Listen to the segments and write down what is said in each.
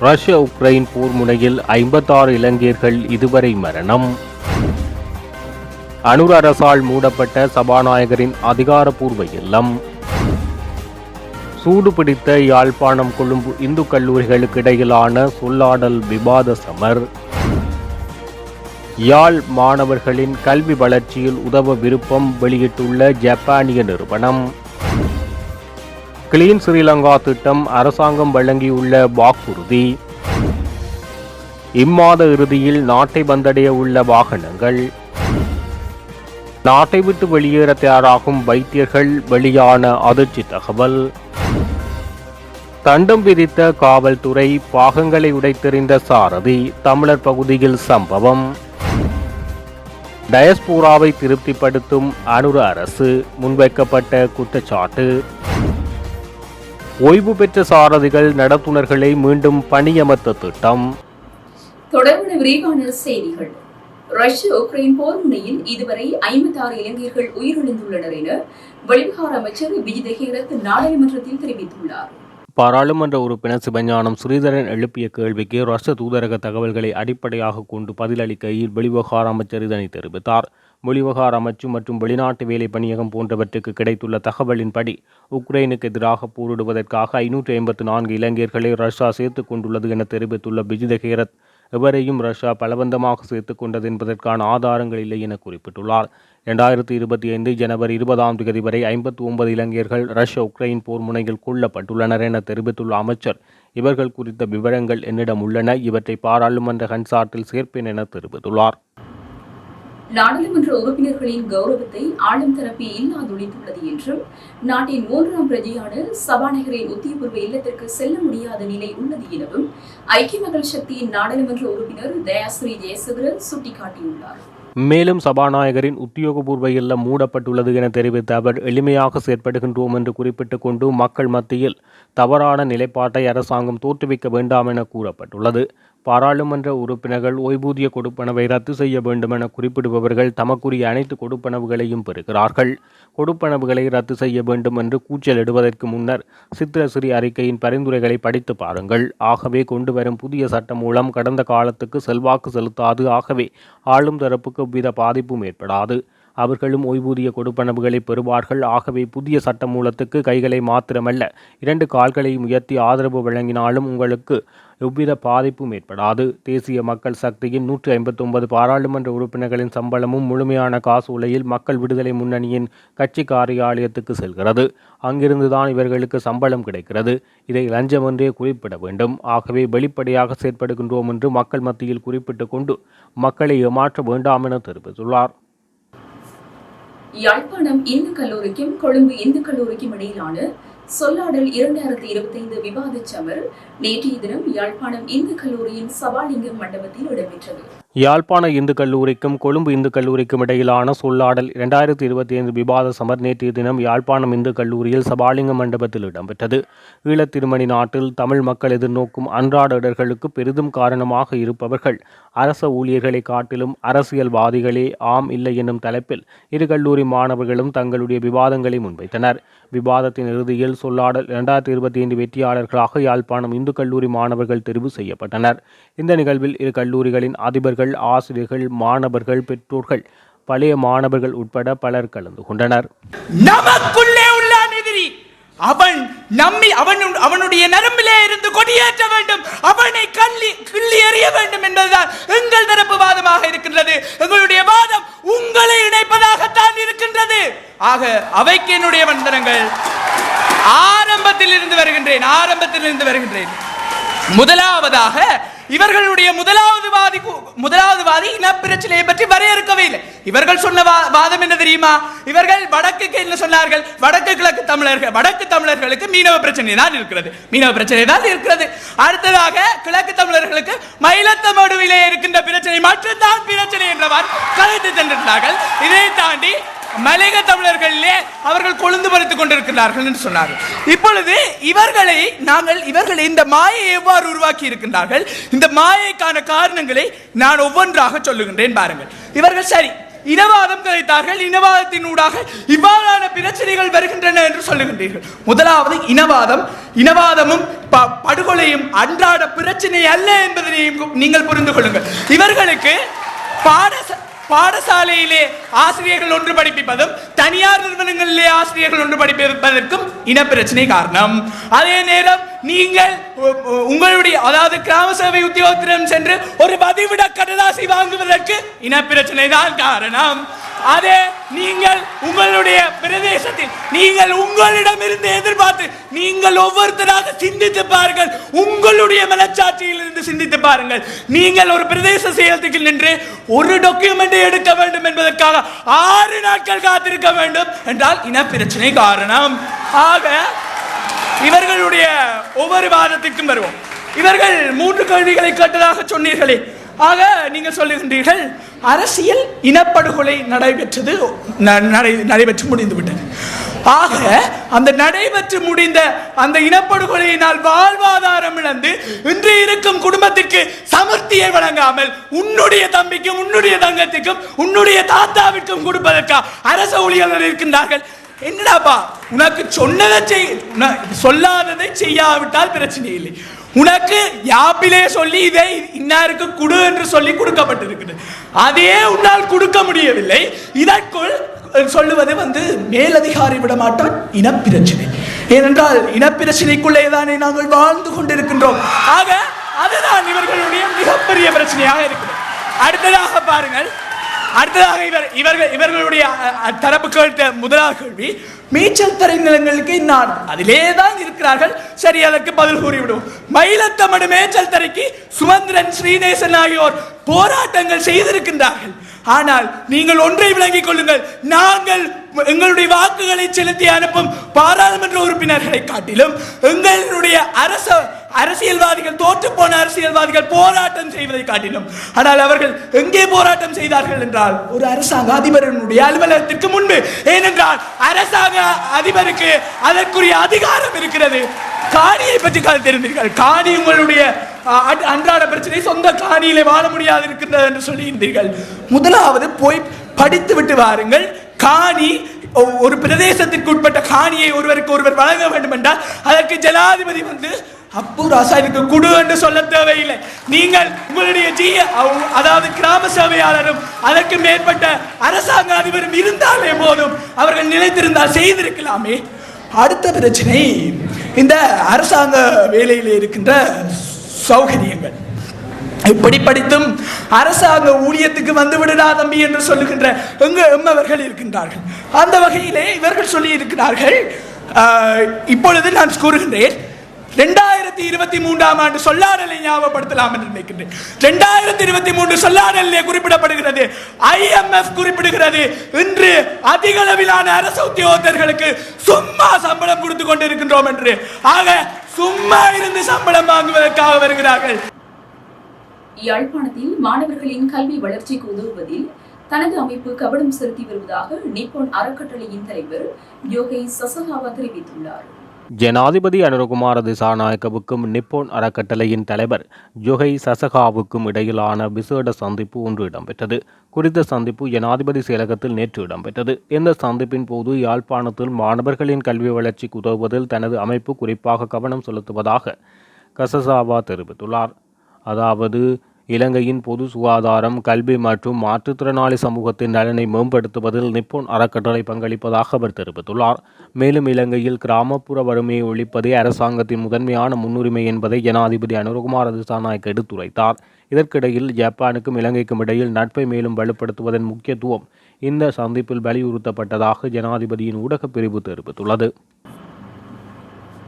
ரஷ்ய உக்ரைன் போர் முனையில் ஐம்பத்தாறு இலங்கையர்கள் இதுவரை மரணம். அனுர் அரசால் மூடப்பட்ட சபாநாயகரின் அதிகாரப்பூர்வ இல்லம். சூடுபிடித்த யாழ்ப்பாணம் கொழும்பு இந்து கல்லூரிகளுக்கு இடையிலான சொல்லாடல் விவாத சமர். யாழ் மாணவர்களின் கல்வி வளர்ச்சியில் உதவ விருப்பம் வெளியிட்டுள்ள ஜப்பானிய நிறுவனம். கிளீன் ஸ்ரீலங்கா திட்டம் அரசாங்கம் வழங்கியுள்ள வாக்குறுதி. இம்மாத இறுதியில் நாட்டை வந்தடைய உள்ள வாகனங்கள். நாட்டை விட்டு வெளியேற தயாராகும் வைத்தியர்கள் வெளியான அதிர்ச்சி தகவல். தண்டம் விதித்த காவல்துறை பாகங்களை உடைத்தெறிந்த சாரதி தமிழர் பகுதியில் சம்பவம். டயஸ்பூராவை திருப்திப்படுத்தும் அனுர அரசு முன்வைக்கப்பட்ட குற்றச்சாட்டு. ஓய்வு பெற்ற சாரதிகள் நடத்துனர்களை மீண்டும் பணியமர்த்த திட்டம். தொடர்பான விரிவான செய்திகள். ரஷ்ய உக்ரைன் போர் முனையில் இதுவரை ஐம்பத்தாறு இளைஞர்கள் உயிரிழந்துள்ளனர் என வெளிவிவகார அமைச்சர் விஜய் ஹேரத் நாடாளுமன்றத்தில் தெரிவித்துள்ளார். பாராளுமன்ற உறுப்பினர் சிவஞானம் ஸ்ரீதரன் எழுப்பிய கேள்விக்கு ரஷ்ய தூதரக தகவல்களை அடிப்படையாக கொண்டு பதிலளிக்கையில் வெளிவகார அமைச்சர் இதனை தெரிவித்தார். வெளிவகார அமைச்சு மற்றும் வெளிநாட்டு வேலை பணியகம் போன்றவற்றுக்கு கிடைத்துள்ள தகவலின்படி உக்ரைனுக்கு எதிராக போரிடுவதற்காக ஐநூற்றி ஐம்பத்து நான்கு இளைஞர்களை ரஷ்யா சேர்த்துக் கொண்டுள்ளது என தெரிவித்துள்ள பிஜித ஹேரத் எவரையும் ரஷ்யா பலவந்தமாக சேர்த்துக் கொண்டது என்பதற்கான ஆதாரங்கள் இல்லை என குறிப்பிட்டுள்ளார். இரண்டாயிரத்தி இருபத்தி ஐந்து ஜனவரி இருபதாம் தேதி வரை ஐம்பத்தி ஒன்பது இளைஞர்கள் ரஷ்ய உக்ரைன் போர் முனையில் கொல்லப்பட்டுள்ளனர் என தெரிவித்துள்ள அமைச்சர். இவர்கள் குறித்த விவரங்கள் என்னிடம் உள்ளன. இவற்றை பாராளுமன்ற ஹன்சார்ட்டில் சேர்ப்பேன் என தெரிவித்துள்ளார். நாடாளுமன்ற உறுப்பினர்களின் கௌரவத்தை ஆளும் தரப்பு இல்லாதொழித்துள்ளது என்றும் நாட்டின் மூன்றாம் பிரஜையான சபாநாயகரின் உத்தியபூர்வ இல்லத்திற்கு செல்ல முடியாத நிலை உள்ளது எனவும் ஐக்கிய மக்கள் சக்தியின் நாடாளுமன்ற உறுப்பினர் தயாஸ்ரீ ஜெயசேகரன் சுட்டிக்காட்டியுள்ளார். மேலும் சபாநாயகரின் உத்தியோகபூர்வ இல்லம் மூடப்பட்டுள்ளது என தெரிவித்த அவர் எளிமையாக செயற்படுகின்றோம் என்று குறிப்பிட்டு கொண்டு மக்கள் மத்தியில் தவறான நிலைப்பாட்டை அரசாங்கம் தோற்றுவிக்க வேண்டாம் என கூறப்பட்டுள்ளது. பாராளுமன்ற உறுப்பினர்கள் ஓய்வூதிய கொடுப்பனவை ரத்து செய்ய வேண்டுமென குறிப்பிடுபவர்கள் தமக்குரிய அனைத்து கொடுப்பனவுகளையும் பெறுகிறார்கள். கொடுப்பனவுகளை ரத்து செய்ய வேண்டும் என்று கூச்சலிடுவதற்கு முன்னர் சித்திரசிறி அறிக்கையின் பரிந்துரைகளை படித்து பாருங்கள். ஆகவே கொண்டு வரும் புதிய சட்டம் மூலம் கடந்த காலத்துக்கு செல்வாக்கு செலுத்தாது. ஆகவே ஆளும் தரப்புக்கு எவ்வித பாதிப்பும் ஏற்படாது. அவர்களும் ஓய்வூதிய கொடுப்பனவுகளை பெறுவார்கள். ஆகவே புதிய சட்ட மூலத்துக்கு கைகளை மாத்திரமல்ல இரண்டு கால்களையும் உயர்த்தி ஆதரவு வழங்கினாலும் உங்களுக்கு எவ்வித பாதிப்பும் ஏற்படாது. தேசிய மக்கள் சக்தியின் நூற்றி ஐம்பத்தொன்பது பாராளுமன்ற உறுப்பினர்களின் சம்பளமும் முழுமையான காசு உலையில் மக்கள் விடுதலை முன்னணியின் கட்சி காரியாலயத்துக்கு செல்கிறது. அங்கிருந்துதான் இவர்களுக்கு சம்பளம் கிடைக்கிறது. இதை லஞ்சம் என்றே குறிப்பிட வேண்டும். ஆகவே வெளிப்படையாக செயற்படுகின்றோம் என்று மக்கள் மத்தியில் குறிப்பிட்டுக் கொண்டு மக்களை ஏமாற்ற வேண்டாம் என தெரிவித்துள்ளார். யாழ்ப்பாணம் இந்து கல்லூரிக்கும் கொழும்பு இந்து கல்லூரிக்கும் இடையிலான சொல்லாடல் இரண்டாயிரத்தி இருபத்தைந்து விவாதச் சமர் நேற்றைய தினம் யாழ்ப்பாணம் இந்து கல்லூரியின் சபாலிங்கம் மண்டபத்தில் இடம்பெற்றது. யாழ்ப்பாண இந்து கல்லூரிக்கும் கொழும்பு இந்து கல்லூரிக்கும் இடையிலான சொல்லாடல் இரண்டாயிரத்தி இருபத்தி ஐந்து விவாத சமர் நேற்றைய தினம் யாழ்ப்பாணம் இந்து கல்லூரியில் சபாலிங்க மண்டபத்தில் இடம்பெற்றது. ஈழத் திருமணி நாட்டில் தமிழ் மக்கள் எதிர்நோக்கும் அன்றாட இடர்களுக்கு பெரிதும் காரணமாக இருப்பவர்கள் அரச ஊழியர்களை காட்டிலும் அரசியல்வாதிகளே ஆம் இல்லை என்னும் தலைப்பில் இரு கல்லூரி மாணவர்களும் தங்களுடைய விவாதங்களை முன்வைத்தனர். விவாதத்தின் இறுதியில் சொல்லாடல் இரண்டாயிரத்தி இருபத்தி ஐந்து வெற்றியாளர்களாக யாழ்ப்பாணம் இந்து கல்லூரி மாணவர்கள் தெரிவு செய்யப்பட்டனர். இந்த நிகழ்வில் இரு கல்லூரிகளின் அதிபர்கள் ஆசிரியர்கள் மாணவர்கள் பெற்றோர்கள் பழைய மாணவர்கள் உட்பட பலர் கலந்து கொண்டனர். நமக்குள்ளே உள்ள எதிரி அவன் நம்மி அவன் அவனுடைய நரம்பிலே இருந்து கொடியேற்ற வேண்டும். அவனை கள்ளி கிள்ளி எறிய வேண்டும் என்பதுதான் எங்கள் தரப்பு வாதமாக இருக்கின்றது. எங்களுடைய ஆக அவைக்கு என்னுடைய வந்தனங்கள். ஆரம்பத்தில் இருந்து வருகின்றேன் ஆரம்பத்தில் இருந்து வருகின்றேன். முதலாவதாக இவர்களுடைய முதலாவது வாதி முதலாவது வாதி இன பிரச்சனையை பற்றி வரையறுக்கவே இல்லை. இவர்கள் சொன்ன வா- வாதம் என்ன தெரியுமா? இவர்கள் வடக்குக்கு என்ன சொன்னார்கள் வடக்கு கிழக்கு தமிழர்கள் வடக்கு தமிழர்களுக்கு மீனவ பிரச்சனை தான் இருக்கிறது. மீனவ பிரச்சனை தான் இருக்கிறது. அடுத்ததாக கிழக்கு தமிழர்களுக்கு மயிலத்தமடுவிலே இருக்கின்ற பிரச்சனை மட்டும்தான் பிரச்சனை என்றவாறு கலைத்து தந்திருந்தார்கள் இதை தாண்டி மலையக தமிழர்களிலே அவர்கள் கொழுந்து பறித்துக் கொண்டிருக்கிறார்கள் என்று சொன்னார்கள். இப்பொழுது இவர்களை நாங்கள் இவர்களை இந்த மாயை எவ்வாறு உருவாக்கி இருக்கின்றார்கள்? இந்த மாயைக்கான காரணங்களை நான் ஒவ்வொன்றாக சொல்லுகின்றேன் பாருங்கள். இவர்கள் சரி இனவாதம் கதைத்தார்கள் இனவாதத்தினூடாக இவ்வாறான பிரச்சனைகள் வருகின்றன என்று சொல்லுகின்றீர்கள். முதலாவது இனவாதம். இனவாதமும் ப- படுகொலையும் அன்றாட பிரச்சனை அல்ல என்பதனையும் நீங்கள் புரிந்து கொள்ளுங்கள். இவர்களுக்கு பாடச பாடசாலையிலே ஆசிரியர்கள் ஒன்று படிப்பிப்பதும் தனியார் நிறுவனங்களிலே ஆசிரியர்கள் ஒன்று படிப்பிப்பதற்கும் இனப்பிரச்சனை காரணம். அதே நேரம் நீங்கள் உங்களுடைய அதாவது கிராம சேவை உத்தியோகத்திடம் சென்று ஒரு பதிவிட கடலாசி வாங்குவதற்கு இனப்பிரச்சனை தான் காரணம். அதே நீங்கள் உங்களுடைய பிரதேசத்தில் நீங்கள் உங்களிடமிருந்து எதிர்பார்த்து நீங்கள் ஒவ்வொருத்தராக சிந்தித்து பாருங்கள். உங்களுடைய மனச்சாட்சியில் இருந்து சிந்தித்து பாருங்கள். நீங்கள் ஒரு பிரதேச செயலத்துக்கு நின்று ஒரு டாக்குமெண்ட் எடுக்க வேண்டும் என்பதற்காக ஆறு நாட்கள் காத்திருக்க வேண்டும் என்றால் இன பிரச்சனை காரணம். ஆக இவர்களுடைய ஒவ்வொரு வாதத்திற்கும் வருவோம். இவர்கள் மூன்று கேள்விகளை கேட்டதாக சொன்னீர்களே. ஆக நீங்கள் சொல்லுகின்றீர்கள் அரசியல் இனப்படுகொலை நடைபெற்றது ந- நடை- நடைபெற்று முடிந்து விட்டது ஆக அந்த நடைபெற்று முடிந்த அந்த இனப்படுகொலையினால் வாழ்வாதாரம் இழந்து இன்று இருக்கும் குடும்பத்திற்கு சமர்த்தியை வழங்காமல் உன்னுடைய தம்பிக்கும் உன்னுடைய தங்கத்திற்கும் உன்னுடைய தாத்தாவிற்கும் கொடுப்பதற்கா அரச ஊழியர்கள் இருக்கின்றார்கள்? என்னடாப்பா உனக்கு சொன்னதை செய் உன- சொல்லாததை செய்யாவிட்டால் பிரச்சனை இல்லை. உனக்கு யாப்பிலே சொல்லி இதை இன்னாருக்கு குடு என்று சொல்லி கொடுக்கப்பட்டிருக்கிறது அதே உன்னால் கொடுக்க முடியவில்லை. இதற்குள் சொல்லுவது வந்து மேலதிகாரி விட மாட்டான் இனப்பிரச்சனை. ஏனென்றால் இனப்பிரச்சனைக்குள்ளே தானே நாங்கள் வாழ்ந்து கொண்டிருக்கின்றோம். ஆக அதுதான் இவர்களுடைய மிகப்பெரிய பிரச்சனையாக இருக்கிறது. அடுத்ததாக பாருங்கள். அடுத்ததாக இவர் இவர்கள் இவர்களுடைய தரப்பு கேட்ட முதலாவது கேள்வி மேய்ச்சல் தரை நிலங்களுக்கு நான் அதிலே தான் இருக்கிறார்கள். சரி அதற்கு பதில் கூறிவிடும் மயிலத்தமடு மேய்ச்சல் தரைக்கு சுமந்திரன் ஸ்ரீநேசன் ஆகியோர் போராட்டங்கள் செய்திருக்கின்றார்கள். ஆனால் நீங்கள் ஒன்றை விளங்கிக் கொள்ளுங்கள். நாங்கள் எங்களுடைய வாக்குகளை செலுத்தி அனுப்பும் பாராளுமன்ற உறுப்பினர்களை காட்டிலும் எங்களுடைய அரச அரசியல்வாதிகள் தோற்று போன அரசியல்வாதிகள் போராட்டம் செய்வதை காட்டிலும். ஆனால் அவர்கள் எங்கே போராட்டம் செய்தார்கள் என்றால் ஒரு அரசாங்க அதிபரனுடைய அலுவலகத்திற்கு முன்பு. ஏனென்றால் அரசாங்க அதிபருக்கு அதற்குரிய அதிகாரம் இருக்கிறது. காணியை பற்றி கால் தெரிந்தீர்கள். காணி உங்களுடைய அன்றாட பிரச்சனை சொந்த காணியிலே வாழ முடியாது இருக்கின்றது என்று சொல்லியிருந்தீர்கள். முதலாவது போய் படித்து விட்டு வாருங்கள். காணி ஒரு பிரதேசத்திற்கு உட்பட்ட காணியை ஒருவருக்கு ஒருவர் வழங்க வேண்டும் என்றால் அதற்கு ஜனாதிபதி வந்து அப்பு ராசாவிற்கு குடு என்று சொல்ல தேவையில்லை. நீங்கள் உங்களுடைய ஜி அதாவது கிராம சேவையாளரும் அதற்கு மேற்பட்ட அரசாங்க அதிபரும் இருந்தாலே போதும். அவர்கள் நிலைத்திருந்தால் செய்திருக்கலாமே. அடுத்த பிரச்சனை இந்த அரசாங்க வேலையில் இருக்கின்ற சௌகரியங்கள். இப்படி படித்தும் அரசாங்க ஊழியத்துக்கு வந்து விடுடா தம்பி என்று சொல்லுகின்ற எங்க எம்மவர்கள் இருக்கின்றார்கள். அந்த வகையிலே இவர்கள் சொல்லி இருக்கிறார்கள் இப்பொழுது நான் கூறுகின்றேன் ரெண்டாயிரத்தி இருபத்தி மூன்றாம் ஆண்டு சொல்லாடலை ஞாபகப்படுத்தலாம் என்று நினைக்கின்றேன். ரெண்டாயிரத்தி இருபத்தி மூன்று சொல்லாடலிலே குறிப்பிடப்படுகிறது. ஐஎம்எஃப் குறிப்பிடுகிறது. இன்று அதிக அளவிலான அரசு உத்தியோகத்தர்களுக்கு சும்மா சம்பளம் கொடுத்து கொண்டிருக்கின்றோம் என்று. ஆக சும்மா இருந்து சம்பளம் வாங்குவதற்காக வருகிறார்கள். யாழ்ப்பாணத்தில் மாணவர்களின் கல்வி வளர்ச்சிக்கு உதவுவதில் தனது அமைப்பு கவனம் செலுத்தி வருவதாக நிப்போன் அறக்கட்டளையின் தலைவர் யோகை சசகாவா தெரிவித்துள்ளார். ஜனாதிபதி அனுரகுமார திசாநாயக்கவுக்கும் நிப்போன் அறக்கட்டளையின் தலைவர் ஜொகை சசகாவுக்கும் இடையிலான விசேட சந்திப்பு ஒன்று இடம்பெற்றது. குறித்த சந்திப்பு ஜனாதிபதி செயலகத்தில் நேற்று இடம்பெற்றது. இந்த சந்திப்பின் போது யாழ்ப்பாணத்தில் மாணவர்களின் கல்வி வளர்ச்சிக்கு உதவுவதில் தனது அமைப்பு குறிப்பாக கவனம் செலுத்துவதாக கசசாவா தெரிவித்துள்ளார். அதாவது இலங்கையின் பொது சுகாதாரம் கல்வி மற்றும் மாற்றுத்திறனாளி சமூகத்தின் நலனை மேம்படுத்துவதில் நிப்போன் அறக்கட்டளை பங்களிப்பதாக அவர் தெரிவித்துள்ளார். மேலும் இலங்கையில் கிராமப்புற வறுமையை ஒழிப்பதே அரசாங்கத்தின் முதன்மையான முன்னுரிமை என்பதை ஜனாதிபதி அனுரகுமார் திசாநாயக் எடுத்துரைத்தார். இதற்கிடையில் ஜப்பானுக்கும் இலங்கைக்கும் இடையில் நட்பை மேலும் வலுப்படுத்துவதன் முக்கியத்துவம் இந்த சந்திப்பில் வலியுறுத்தப்பட்டதாக ஜனாதிபதியின் ஊடகப் பிரிவு தெரிவித்துள்ளது.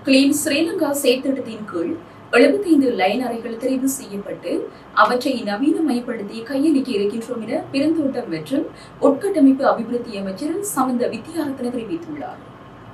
கிளீன் ஸ்ரீலங்கா செயற்திட்டத்தின் கீழ் எழுபத்தைந்து லைன் அறைகள் தெரிவு செய்யப்பட்டு அவற்றை நவீனமயப்படுத்தி கையளிக்க இருக்கின்றோம் என பெருந்தோட்டம் மற்றும் உட்கட்டமைப்பு அபிவிருத்தி அமைச்சர் சமந்த வித்யாரத்ன தெரிவித்துள்ளார்.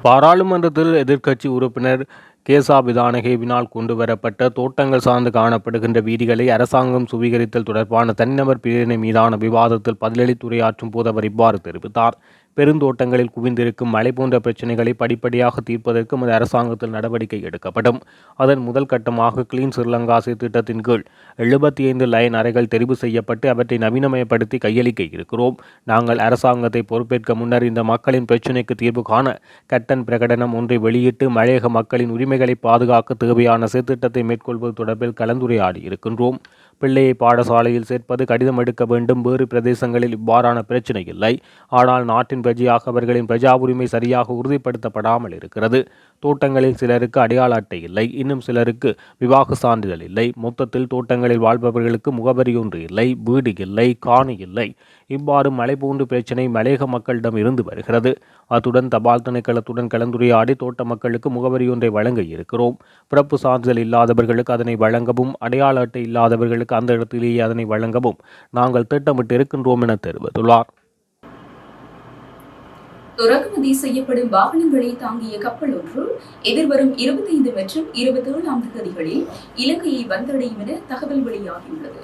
பாராளுமன்றத்தில் எதிர்க்கட்சி உறுப்பினர் கேசா விதானகேவினால் கொண்டுவரப்பட்ட தோட்டங்கள் சார்ந்து காணப்படுகின்ற வீதிகளை அரசாங்கம் சுவீகரித்தல் தொடர்பான தனிநபர் பிரிவினை மீதான விவாதத்தில் பதிலளித்துரையாற்றும் போது அவர் இவ்வாறு தெரிவித்தார். பெருந்தோட்டங்களில் குவிந்திருக்கும் மழை போன்ற பிரச்சினைகளை படிப்படியாக தீர்ப்பதற்கு இந்த அரசாங்கத்தில் நடவடிக்கை எடுக்கப்படும். அதன் முதல் கட்டமாக கிளீன் ஸ்ரீலங்கா திட்டத்தின் கீழ் எழுபத்தி ஐந்து லைன் அறைகள் தெரிவு செய்யப்பட்டு அவற்றை நவீனமயப்படுத்தி கையளிக்க இருக்கிறோம். நாங்கள் அரசாங்கத்தை பொறுப்பேற்க முன்னர் இந்த மக்களின் பிரச்சினைக்கு தீர்வு காண கட்டன் பிரகடனம் ஒன்றை வெளியிட்டு மலையக மக்களின் உரிமைகளை பாதுகாக்க தேவையான சீர்திட்டத்தை மேற்கொள்வது தொடர்பில் கலந்துரையாடி இருக்கின்றோம். பிள்ளையை பாடசாலையில் சேர்ப்பது கடிதம் எடுக்க வேண்டும். வேறு பிரதேசங்களில் இவ்வாறான பிரச்சினை இல்லை. ஆனால் நாட்டின் பிரஜையாக அவர்களின் பிரஜா உரிமை சரியாக உறுதிப்படுத்தப்படாமல் இருக்கிறது. தோட்டங்களில் சிலருக்கு அடையாள அட்டை இல்லை. இன்னும் சிலருக்கு விவாக சான்றிதழ் இல்லை. மொத்தத்தில் தோட்டங்களில் வாழ்பவர்களுக்கு முகவரி ஒன்று இல்லை. வீடு இல்லை. காணி இல்லை. இவ்வாறு மலை போன்று பிரச்சினை மலையக மக்களிடம் இருந்து வருகிறது. அத்துடன் தபால் திணைக்களத்துடன் கலந்துரையாடி தோட்ட மக்களுக்கு முகவரி ஒன்றை வழங்க இருக்கிறோம். பிறப்பு சான்றிதழ் இல்லாதவர்களுக்கு அதனை வழங்கவும் அடையாள அட்டை இல்லாதவர்களுக்கு அந்த இடத்திலேயே அதனை வழங்கவும் நாங்கள் திட்டமிட்டு இருக்கின்றோம் என தெரிவித்துள்ளார். இறக்குமதி செய்யப்படும் வாகனங்களை தாங்கிய கப்பல் ஒன்று எதிர்வரும் இருபத்தைந்து மற்றும் இருபத்தேழாம் தேதிகளில் இலங்கையை வந்தடையும் என தகவல் வெளியாகியுள்ளது.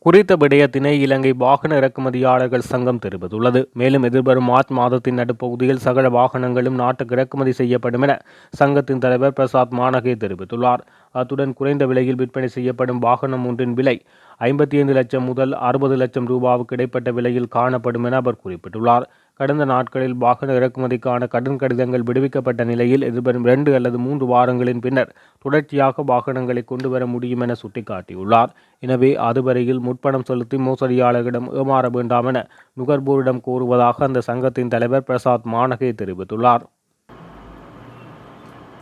குறித்த விடயத்தினை இலங்கை வாகன இறக்குமதியாளர்கள் சங்கம் தெரிவித்துள்ளது. மேலும் எதிர்வரும் மார்ச் மாதத்தின் நடுப்பகுதியில் சகல வாகனங்களும் நாட்டுக்கு இறக்குமதி செய்யப்படும் என சங்கத்தின் தலைவர் பிரசாத் மானகே தெரிவித்துள்ளார். அத்துடன் குறைந்த விலையில் விற்பனை செய்யப்படும் வாகனம் ஒன்றின் விலை ஐம்பத்தி ஐந்து லட்சம் முதல் அறுபது லட்சம் ரூபாவுக்கு இடைப்பட்ட விலையில் காணப்படும் என அவர் குறிப்பிட்டுள்ளார். கடந்த நாட்களில் வாகன இறக்குமதிக்கான கடன் கடிதங்கள் விடுவிக்கப்பட்ட நிலையில் எதிர்வரும் இரண்டு அல்லது மூன்று வாரங்களின் பின்னர் தொடர்ச்சியாக வாகனங்களை கொண்டு வர முடியும் என சுட்டிக்காட்டியுள்ளார். எனவே அதுவரையில் முற்பணம் செலுத்தி மோசடியாளர்களிடம் ஏமாற வேண்டாம் என நுகர்வோரிடம் கோருவதாக அந்த சங்கத்தின் தலைவர் பிரசாத் மானகே தெரிவித்துள்ளார்.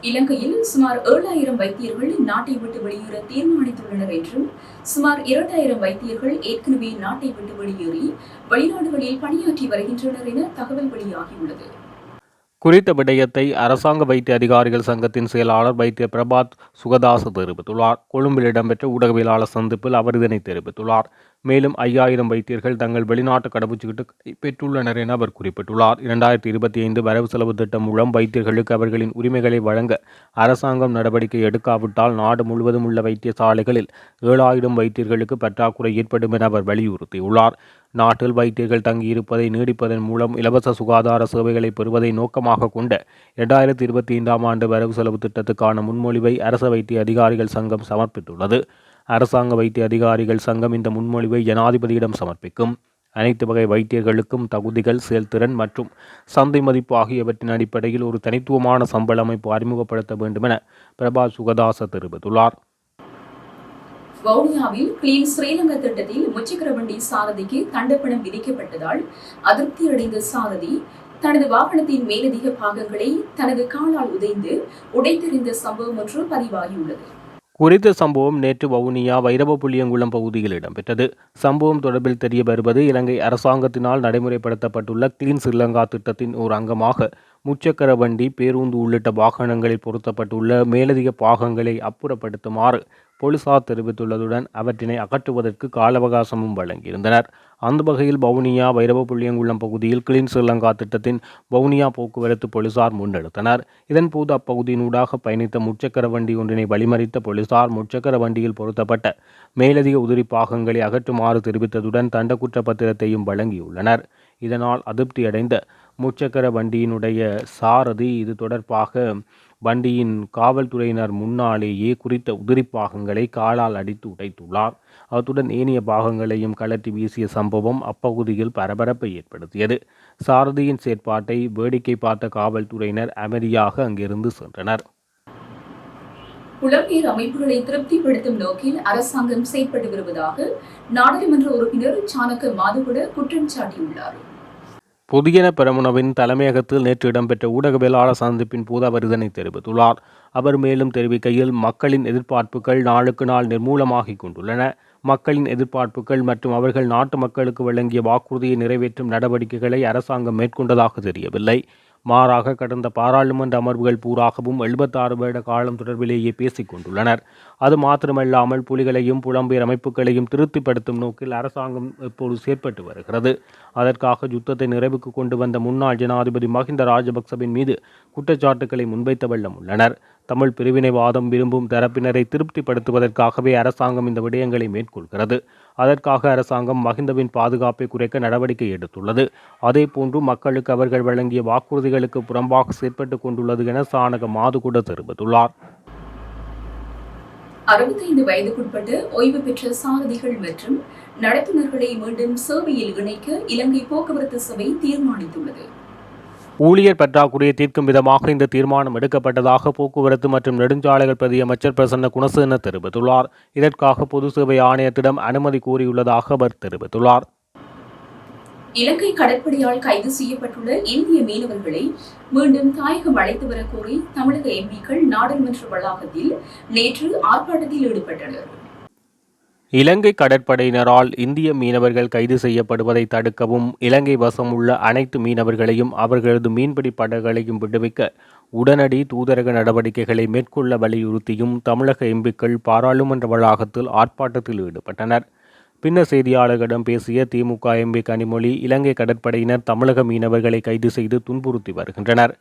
இலங்கையில் சுமார் ஏழாயிரம் வைத்தியர்கள் நாட்டை விட்டு வெளியேற தீர்மானித்துள்ளனர் என்றும் சுமார் இரண்டாயிரம் வைத்தியர்கள் ஏற்கனவே நாட்டை விட்டு வெளியேறி வெளிநாடுகளில் பணியாற்றி வருகின்றனர் என தகவல் வெளியாகியுள்ளது. குறித்த விடயத்தை அரசாங்க வைத்திய அதிகாரிகள் சங்கத்தின் செயலாளர் வைத்திய பிரபாத் சுகதாச தெரிவித்துள்ளார். கொழும்பில் இடம்பெற்ற ஊடகவியலாளர் சந்திப்பில் அவர் இதனை தெரிவித்துள்ளார். மேலும் ஐயாயிரம் வைத்தியர்கள் தங்கள் வெளிநாட்டு கடவுச்சீட்டு பெற்றுள்ளனர் என அவர் குறிப்பிட்டுள்ளார். இரண்டாயிரத்தி இருபத்தி ஐந்து வரவு செலவு திட்டம் மூலம் வைத்தியர்களுக்கு அவர்களின் உரிமைகளை வழங்க அரசாங்கம் நடவடிக்கை எடுக்காவிட்டால் நாடு முழுவதும் உள்ள வைத்தியசாலைகளில் ஏழாயிரம் வைத்தியர்களுக்கு பற்றாக்குறை ஏற்படும் என அவர் வலியுறுத்தியுள்ளார். நாட்டில் வைத்தியர்கள் தங்கியிருப்பதை நீடிப்பதன் மூலம் இலவச சுகாதார சேவைகளை பெறுவதை நோக்கமாக கொண்ட இரண்டாயிரத்தி இருபத்தி ஐந்தாம் ஆண்டு வரவு செலவு திட்டத்துக்கான முன்மொழிவை அரச வைத்திய அதிகாரிகள் சங்கம் சமர்ப்பித்துள்ளது. அரசாங்க வைத்திய அதிகாரிகள் சங்கம் இந்த முன்மொழிவை ஜனாதிபதியிடம் சமர்ப்பிக்கும். அனைத்து வகை வைத்தியர்களுக்கும் தகுதிகள் செயல்திறன் மற்றும் சந்தை மதிப்பு ஆகியவற்றின் அடிப்படையில் ஒரு தனித்துவமான சம்பள அமைப்பு அறிமுகப்படுத்த வேண்டும் என பிரபா சுகதாச தெரிவித்துள்ளார். வவுனியாவில் கிளீன் ஸ்ரீலங்கா திட்டத்தில் முச்சக்கரவண்டி சாரதிக்கு தண்டப்பணம் விதிக்கப்பட்டதால் அதிருப்தி அடைந்த சாரதி தனது வாகனத்தின் மேலதிக பாகங்களை தனது காலால் உதைந்து உடைத்தெறிந்த சம்பவம் ஒன்று பதிவாகியுள்ளது. குறித்த சம்பவம் நேற்று வவுனியா வைரவ புளியங்குளம் பகுதியில் இடம்பெற்றது. சம்பவம் தொடர்பில் தெரிய வருவது இலங்கை அரசாங்கத்தினால் நடைமுறைப்படுத்தப்பட்டுள்ள கிளீன் ஸ்ரீலங்கா திட்டத்தின் ஒரு அங்கமாக முச்சக்கர வண்டி பேருந்து உள்ளிட்ட வாகனங்களில் பொருத்தப்பட்டுள்ள மேலதிக பாகங்களை அப்புறப்படுத்துமாறு போலீசார் தெரிவித்துள்ளதுடன் அவற்றினை அகற்றுவதற்கு கால அவகாசமும் வழங்கியிருந்தனர். அந்த வகையில் வவுனியா வைரவ புள்ளியங்குளம் பகுதியில் கிளீன் ஸ்ரீலங்கா திட்டத்தின் வவுனியா போக்குவரத்து போலீசார் முன்னெடுத்தனர். இதன்போது அப்பகுதியினூடாக பயணித்த முச்சக்கர வண்டி ஒன்றினை வழிமறித்த போலீசார் முச்சக்கர வண்டியில் பொருத்தப்பட்ட மேலதிக உதிரி பாகங்களை அகற்றுமாறு தெரிவித்ததுடன் தண்ட குற்றப்பத்திரத்தையும் வழங்கியுள்ளனர். இதனால் அதிருப்தியடைந்த முச்சக்கர வண்டியினுடைய சாரதி இது தொடர்பாக வண்டியின் காவல்துறையினர் முன்னாலேயே குறித்த உதிரி பாகங்களை காலால் அடித்து உடைத்துள்ளார். அத்துடன் ஏனைய பாகங்களையும் கலட்டி வீசிய சம்பவம் அப்பகுதியில் பரபரப்பை ஏற்படுத்தியது. சாரதியின் செயற்பாட்டை வேடிக்கை பார்த்த காவல்துறையினர் அமைதியாக அங்கிருந்து சென்றனர். புலம்பெயர் அமைப்புகளை திருப்திப்படுத்தும் நோக்கில் அரசாங்கம் செயற்பட்டு வருவதாக நாடாளுமன்ற உறுப்பினர் சாணக்க மாதுகுட குற்றம் சாட்டியுள்ளார். பொதியன பெரமுனவின் தலைமையகத்தில் நேற்று இடம்பெற்ற ஊடகவியலாளர் சந்திப்பின் போது அவர் இதனை தெரிவித்துள்ளார். அவர் மேலும் தெரிவிக்கையில் மக்களின் எதிர்பார்ப்புகள் நாளுக்கு நாள் நிர்மூலமாகிக் கொண்டுள்ளன. மக்களின் எதிர்பார்ப்புகள் மற்றும் அவர்கள் நாட்டு மக்களுக்கு வழங்கிய வாக்குறுதியை நிறைவேற்றும் நடவடிக்கைகளை அரசாங்கம் மேற்கொண்டதாக தெரியவில்லை. மாறாக கடந்த பாராளுமன்ற அமர்வுகள் பூராகவும் எழுபத்தாறு வருட காலம் தொடர்பிலேயே பேசிக் கொண்டுள்ளனர். அது மாத்திரமல்லாமல் புலிகளையும் புலம்பெயர் அமைப்புகளையும் திருப்திப்படுத்தும் நோக்கில் அரசாங்கம் இப்போது செயற்பட்டு வருகிறது. அதற்காக யுத்தத்தை நிறைவுக்கு கொண்டு வந்த முன்னாள் ஜனாதிபதி மஹிந்த ராஜபக்சவின் மீது குற்றச்சாட்டுக்களை முன்வைத்த வண்ணம் உள்ளனர். தமிழ் பிரிவினைவாதம் விரும்பும் தரப்பினரை திருப்திப்படுத்துவதற்காகவே அரசாங்கம் இந்த விடயங்களை மேற்கொள்கிறது. அதற்காக அரசாங்கம் மஹிந்தவின் பாதுகாப்பை குறைக்க நடவடிக்கை எடுத்துள்ளது. அதேபோன்று மக்களுக்கு அவர்கள் வழங்கிய வாக்குறுதிகளுக்கு புறம்பாக செயற்பட்டுக் கொண்டுள்ளது என சாணக மாதுகுட தெரிவித்துள்ளார். அறுபத்தைந்து வயதுக்குட்பட்ட ஓய்வு பெற்ற சாரதிகள் மற்றும் நடத்துனர்களை மீண்டும் சேவையில் இணைக்க இலங்கை போக்குவரத்து சபை தீர்மானித்துள்ளது. ஊழியர் பற்றாக்குறையை தீர்க்கும் விதமாக இந்த தீர்மானம் எடுக்கப்பட்டதாக போக்குவரத்து மற்றும் நெடுஞ்சாலைகள் பிரதி அமைச்சர் பிரசன்ன குணசேன தெரிவித்துள்ளார். இதற்காக பொது சேவை ஆணையத்திடம் அனுமதி கோரியுள்ளதாக அவர் தெரிவித்துள்ளார். இலங்கை கடற்படையால் கைது செய்யப்பட்டுள்ள இந்திய மீனவர்களை மீண்டும் தாயகம் அழைத்து வரக்கோரி தமிழக எம்பிக்கள் நாடாளுமன்ற வளாகத்தில் நேற்று ஆர்ப்பாட்டத்தில் ஈடுபட்டனர். இலங்கை கடற்படையினரால் இந்திய மீனவர்கள் கைது செய்யப்படுவதை தடுக்கவும் இலங்கை வசம் உள்ள அனைத்து மீனவர்களையும் அவர்களது மீன்பிடி படகுகளையும் விடுவிக்க உடனடி தூதரக நடவடிக்கைகளை மேற்கொள்ள வலியுறுத்தியும் தமிழக எம்பிக்கள் பாராளுமன்ற வளாகத்தில் ஆர்ப்பாட்டத்தில் ஈடுபட்டனர். பின்னர் செய்தியாளர்களிடம் பேசிய திமுக எம்பி கனிமொழி இலங்கை கடற்படையினர் தமிழக மீனவர்களை கைது செய்து துன்புறுத்தி வருகின்றனர்.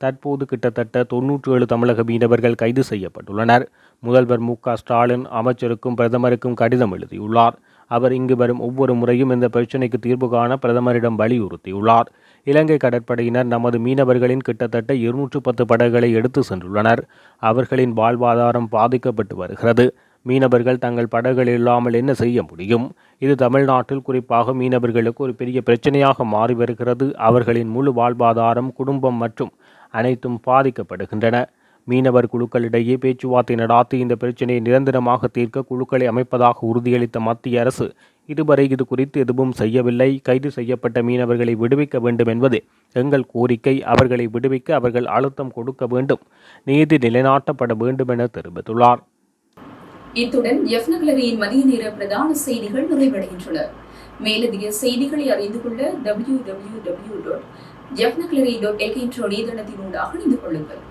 தற்போது கிட்டத்தட்ட தொன்னூற்றி ஏழு தமிழக மீனவர்கள் கைது செய்யப்பட்டுள்ளனர். முதல்வர் மு க ஸ்டாலின் அமைச்சருக்கும் பிரதமருக்கும் கடிதம் எழுதியுள்ளார். அவர் இங்கு வரும் ஒவ்வொரு முறையும் இந்த பிரச்சினைக்கு தீர்வு காண பிரதமரிடம் வலியுறுத்தியுள்ளார். இலங்கை கடற்படையினர் நமது மீனவர்களின் கிட்டத்தட்ட இருநூற்று பத்து படகுகளை எடுத்து சென்றுள்ளனர். அவர்களின் வாழ்வாதாரம் பாதிக்கப்பட்டு வருகிறது. மீனவர்கள் தங்கள் படகுகள் இல்லாமல் என்ன செய்ய முடியும்? இது தமிழ்நாட்டில் குறிப்பாக மீனவர்களுக்கு ஒரு பெரிய பிரச்சனையாக மாறி வருகிறது. அவர்களின் முழு வாழ்வாதாரம் குடும்பம் மற்றும் அனைத்தும் பாதிக்கப்படுகின்றன. மீனவர் குழுக்களிடையே பேச்சுவார்த்தை நடாத்தி இந்த பிரச்சினையை நிரந்தரமாக தீர்க்க குழுக்களை அமைப்பதாக உறுதியளித்த மத்திய அரசு இதுவரை இது குறித்து எதுவும் செய்யவில்லை. கைது செய்யப்பட்ட மீனவர்களை விடுவிக்க வேண்டும் என்பது எங்கள் கோரிக்கை. அவர்களை விடுவிக்க அவர்கள் அழுத்தம் கொடுக்க வேண்டும். நீதி நிலைநாட்டப்பட வேண்டும் என தெரிவித்துள்ளார். இத்துடன் எஃப் மதிய நேர பிரதான செய்திகள் நிறைவடைகின்றன. மேலதிக செய்திகளை அறிந்து கொள்ள W W W dot F நகலரி dot L என்ற இணையதளத்தினூடாக இணைந்து கொள்ளுங்கள்.